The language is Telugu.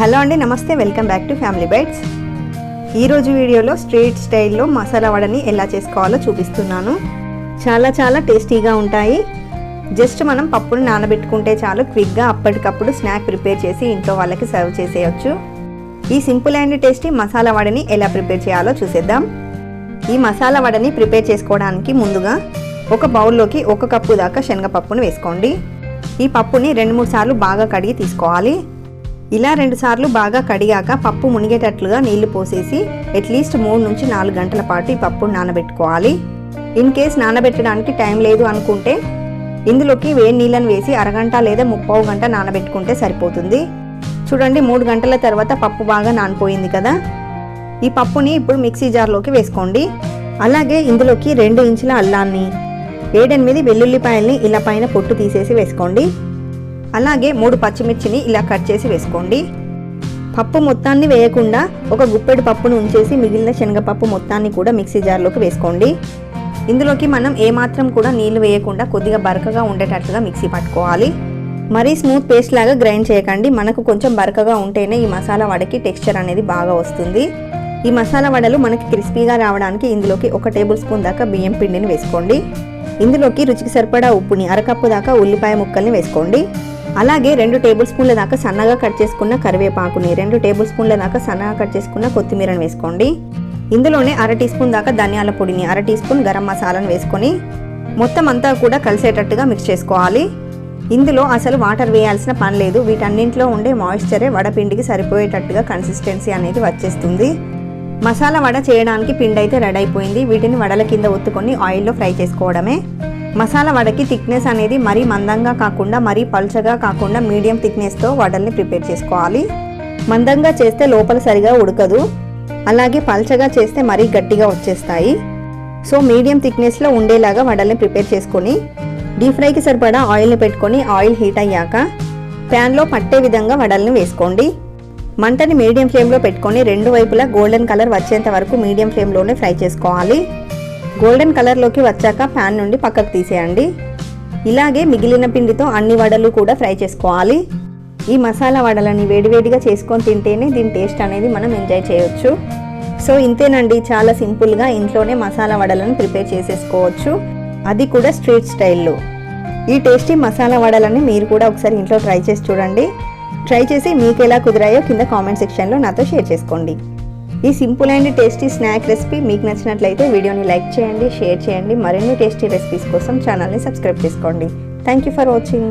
హలో అండి నమస్తే welcome back to family bytes. ఈరోజు వీడియోలో స్ట్రీట్ స్టైల్లో మసాలా వడని ఎలా చేసుకోవాలో చూపిస్తున్నాను. చాలా చాలా టేస్టీగా ఉంటాయి. జస్ట్ మనం పప్పుని నానబెట్టుకుంటే చాలు క్విక్గా అప్పటికప్పుడు స్నాక్ ప్రిపేర్ చేసి ఇంట్లో వాళ్ళకి సర్వ్ చేసేయచ్చు. ఈ సింపుల్ అండ్ టేస్టీ మసాలా వడని ఎలా ప్రిపేర్ చేయాలో చూసేద్దాం. ఈ మసాలా వడని ప్రిపేర్ చేసుకోవడానికి ముందుగా ఒక బౌల్లోకి ఒక కప్పు దాకా శనగపప్పును వేసుకోండి. ఈ పప్పుని రెండు మూడు సార్లు బాగా కడిగి తీసుకోవాలి. ఇలా రెండు సార్లు బాగా కడిగాక పప్పు మునిగేటట్లుగా నీళ్ళు పోసేసి అట్లీస్ట్ మూడు నుంచి నాలుగు గంటల పాటు ఈ పప్పును నానబెట్టుకోవాలి. ఇన్ కేస్ నానబెట్టడానికి టైం లేదు అనుకుంటే ఇందులోకి వేడి నీళ్ళని వేసి అరగంట లేదా ముప్పావు గంట నానబెట్టుకుంటే సరిపోతుంది. చూడండి మూడు గంటల తర్వాత పప్పు బాగా నానిపోయింది కదా. ఈ పప్పుని ఇప్పుడు మిక్సీ జార్లోకి వేసుకోండి. అలాగే ఇందులోకి రెండు ఇంచుల అల్లాన్ని ఏడెనిమిది వెల్లుల్లిపాయల్ని ఇలా పైన పొట్టు తీసేసి వేసుకోండి. అలాగే మూడు పచ్చిమిర్చిని ఇలా కట్ చేసి వేసుకోండి. పప్పు మొత్తాన్ని వేయకుండా ఒక గుప్పెడు పప్పును ఉంచేసి మిగిలిన శనగపప్పు మొత్తాన్ని కూడా మిక్సీ జార్లోకి వేసుకోండి. ఇందులోకి మనం ఏమాత్రం కూడా నీళ్ళు వేయకుండా కొద్దిగా బరకగా ఉండేటట్లుగా మిక్సీ పట్టుకోవాలి. మరీ స్మూత్ పేస్ట్ లాగా గ్రైండ్ చేయకండి. మనకు కొంచెం బరకగా ఉంటేనే ఈ మసాలా వడకి టెక్స్చర్ అనేది బాగా వస్తుంది. ఈ మసాలా వడలు మనకి క్రిస్పీగా రావడానికి ఇందులోకి ఒక టేబుల్ స్పూన్ దాకా బియ్యం పిండిని వేసుకోండి. ఇందులోకి రుచికి సరిపడా ఉప్పుని అరకప్పు దాకా ఉల్లిపాయ ముక్కల్ని వేసుకోండి. అలాగే రెండు టేబుల్ స్పూన్ల దాకా సన్నగా కట్ చేసుకున్న కరివేపాకుని రెండు టేబుల్ స్పూన్ల దాకా సన్నగా కట్ చేసుకున్న కొత్తిమీరను వేసుకోండి. ఇందులోనే అర టీ స్పూన్ దాకా ధనియాల పొడిని అర టీ స్పూన్ గరం మసాలాను వేసుకొని మొత్తం అంతా కూడా కలిసేటట్టుగా మిక్స్ చేసుకోవాలి. ఇందులో అసలు వాటర్ వేయాల్సిన పని లేదు. వీటన్నింటిలో ఉండే మాయిశ్చరే వడపిండికి సరిపోయేటట్టుగా కన్సిస్టెన్సీ అనేది వచ్చేస్తుంది. మసాలా వడ చేయడానికి పిండి అయితే రెడీ అయిపోయింది. వీటిని వడల కింద ఒత్తుకొని ఆయిల్లో ఫ్రై చేసుకోవడమే. మసాలా వడకి థిక్నెస్ అనేది మరీ మందంగా కాకుండా మరీ పల్చగా కాకుండా మీడియం థిక్నెస్తో వడల్ని ప్రిపేర్ చేసుకోవాలి. మందంగా చేస్తే లోపల సరిగా ఉడకదు. అలాగే పల్చగా చేస్తే మరీ గట్టిగా వచ్చేస్తాయి. సో మీడియం థిక్నెస్లో ఉండేలాగా వడల్ని ప్రిపేర్ చేసుకొని డీప్ ఫ్రైకి సరిపడా ఆయిల్ని పెట్టుకొని ఆయిల్ హీట్ అయ్యాక ప్యాన్లో పట్టే విధంగా వడల్ని వేసుకోండి. మంటని మీడియం ఫ్లేమ్లో పెట్టుకొని రెండు వైపులా గోల్డెన్ కలర్ వచ్చేంత వరకు మీడియం ఫ్లేమ్లోనే ఫ్రై చేసుకోవాలి. గోల్డెన్ కలర్లోకి వచ్చాక ప్యాన్ నుండి పక్కకు తీసేయండి. ఇలాగే మిగిలిన పిండితో అన్ని వడలు కూడా ఫ్రై చేసుకోవాలి. ఈ మసాలా వడలని వేడివేడిగా చేసుకొని తింటేనే దీని టేస్ట్ అనేది మనం ఎంజాయ్ చేయొచ్చు. సో ఇంతేనండి. చాలా సింపుల్గా ఇంట్లోనే మసాలా వడలను ప్రిపేర్ చేసేసుకోవచ్చు. అది కూడా స్ట్రీట్ స్టైల్లో. ఈ టేస్టీ మసాలా వడలని మీరు కూడా ఒకసారి ఇంట్లో ట్రై చేసి చూడండి. ట్రై చేసి మీకు ఎలా కుదిరాయో కింద కామెంట్ సెక్షన్లో నాతో షేర్ చేసుకోండి. ఈ simple and tasty snack recipe మీకు నచ్చినట్లయితే వీడియోని లైక్ చేయండి షేర్ చేయండి. మరిన్ని టేస్టీ రెసిపీస్ కోసం ఛానల్ని సబ్స్క్రైబ్ చేసుకోండి. Thank you for watching